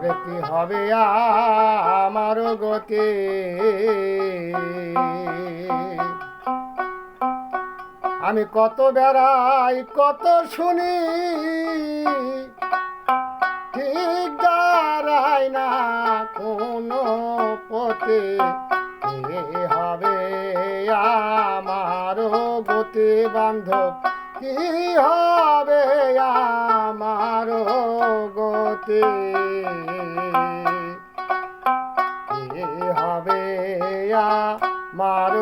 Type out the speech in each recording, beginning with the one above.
ওরে কি হবে আমার গতি? আমি কত বেড়াই, কত শুনি, ঠিক দাঁড়াই না কোনো পথে। এ হবে আমার গতি বান্ধব কি হবে আমার গতি কি হবে আমার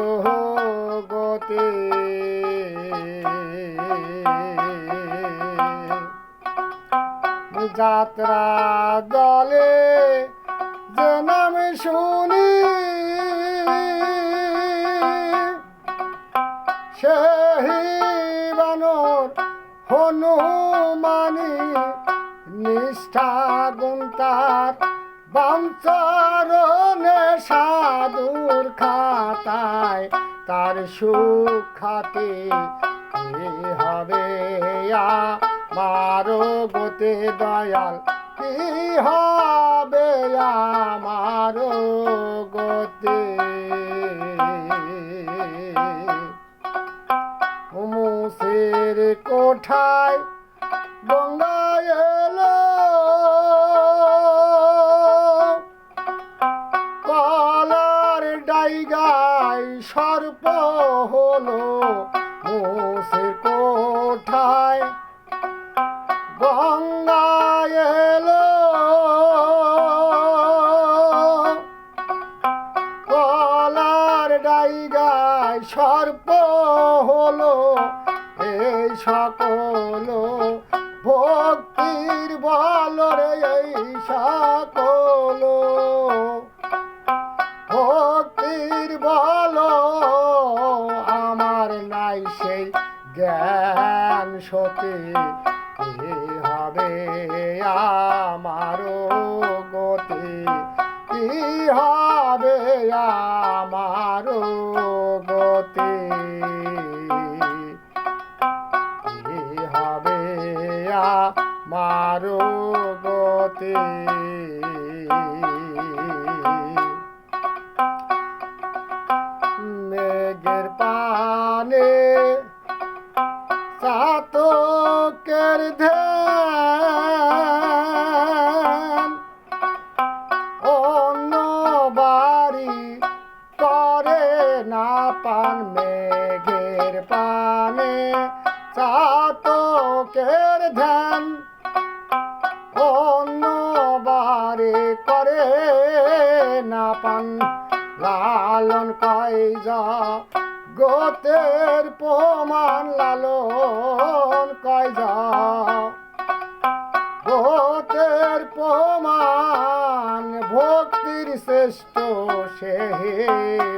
গতি। যাত্রা দলে যে নাম শুনি সেই বানর হনুমানি নিষ্ঠা গুন্তার বামচরণে সাধুর খাতায় তার সুখ খাতে কি হবে মারো গতে দয়াল? কি হবে আমারো গতে মুসের কোঠায় গঙ্গা ডাইগায় সর্প হলো মুসের কোঠায়। গঙ্গা এলো। কলার ডাইগায় সর্প হলো। এই সকল ভক্তির বলরে এই সকল জ্ঞান সতে হবে আমারও গতি। কি হবে আমারও গতি? কি হবে আমারও গতি? সাতকের ধ্যান অন্য বাড়ি করে না পান মেঘের পানে সাতকের ধ্যান অন্য বাড়ি করে না পান, লালন কয় যা গোতের প্রমাণ লালন কয় যা গোতের প্রমাণ, ভক্তির শ্রেষ্ঠ সে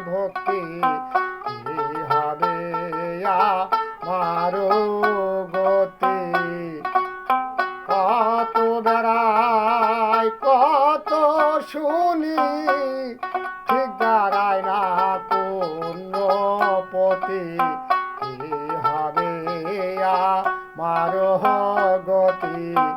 ভক্তি। হবে মারো গতি। কত বেড়ায়, কত শুনি কি হবে মার গতি।